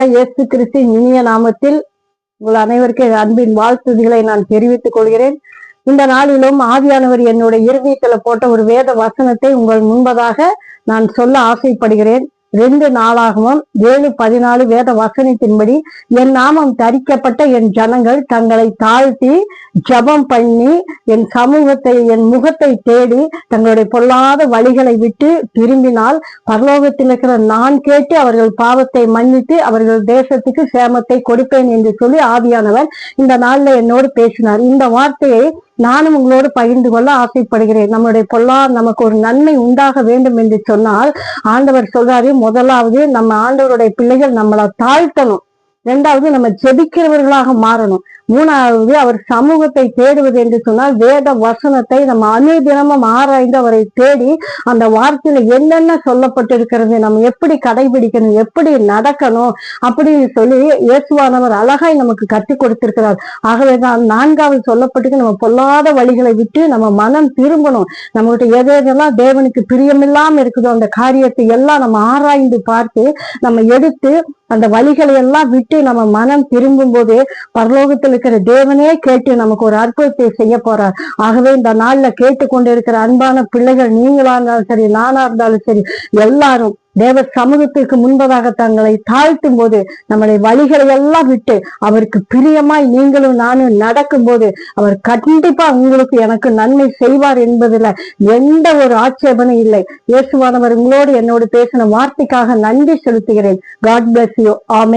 இயேசு கிறிஸ்தின் இனிய நாமத்தில் உங்கள் அனைவருக்கும் என் அன்பின் வாழ்த்துதிகளை நான் தெரிவித்துக் கொள்கிறேன். இந்த நாளிலும் ஆவியானவர் என்னுடைய இருதயத்துல போட்ட ஒரு வேத வசனத்தை உங்கள் முன்பதாக நான் சொல்ல ஆசைப்படுகிறேன். ரெண்டு நாளாகவும் ஏழு பதினாலு வேத வசனத்தின்படி என் நாமம் தரிக்கப்பட்ட என் ஜனங்கள் தங்களை தாழ்த்தி ஜெபம் பண்ணி என் சமூகத்தை என் முகத்தை தேடி தங்களுடைய பொல்லாத வழிகளை விட்டு திரும்பினால் பரலோகத்தில் இருக்கிற நான் கேட்டு அவர்கள் பாவத்தை மன்னித்து அவர்கள் தேசத்துக்கு சேமத்தை கொடுப்பேன் என்று சொல்லி ஆவியானவர் இந்த நாளில் என்னோடு பேசினார். இந்த வார்த்தையை நானும் உங்களோடு பகிர்ந்து கொள்ள ஆசைப்படுகிறேன். நம்மளுடைய பொல்லா நமக்கு ஒரு நன்மை உண்டாக வேண்டும் என்று சொன்னால் ஆண்டவர் சொல்றாரு முதலாவது நம்ம ஆண்டவருடைய பிள்ளைகள் நம்மளை தாழ்த்தணும். ரெண்டாவது நம்ம ஜெபிக்கிறவர்களாக மாறணும். மூணாவது அவர் சமூகத்தை தேடுவது என்று சொன்னால் வேத வசனத்தை நம்ம அனுதினமும் ஆராய்ந்து அவரை தேடி அந்த வார்த்தையில என்னென்ன சொல்லப்பட்டிருக்கிறது நம்ம எப்படி கடைபிடிக்கணும் எப்படி நடக்கணும் அப்படின்னு சொல்லி இயேசுவானவர் அழகாய் நமக்கு கற்றுக் கொடுத்திருக்கிறார். ஆகவேதான் நான்காவது சொல்லப்பட்டு நம்ம பொல்லாத வழிகளை விட்டு நம்ம மனம் திரும்பணும். நம்மகிட்ட எது எதெல்லாம் தேவனுக்கு பிரியமில்லாம இருக்குதோ அந்த காரியத்தை எல்லாம் நம்ம ஆராய்ந்து பார்த்து நம்ம எடுத்து அந்த வழிகளை எல்லாம் விட்டு நம்ம மனம் திரும்பும் போது பரலோகத்துல இருக்கிற தேவனே கேட்டு நமக்கு ஒரு அற்புதத்தை செய்ய போறார். ஆகவே இந்த நாள்ல கேட்டுக்கொண்டிருக்கிற அன்பான பிள்ளைகள் நீங்களா இருந்தாலும் சரி நானா இருந்தாலும் சரி எல்லாரும் தேவ சமூகத்திற்கு முன்பதாக தங்களை தாழ்த்தும் போது நம்மளை வழிகளை எல்லாம் விட்டு அவருக்கு பிரியமாய் நீங்களும் நானும் நடக்கும் போது அவர் கண்டிப்பா உங்களுக்கு எனக்கு நன்மை செய்வார் என்பதுல எந்த ஒரு ஆட்சேபனும் இல்லை. இயேசுவானவர் உங்களோடு என்னோடு பேசின வார்த்தைக்காக நன்றி செலுத்துகிறேன். காட் பிளஸ் யூ ஆமே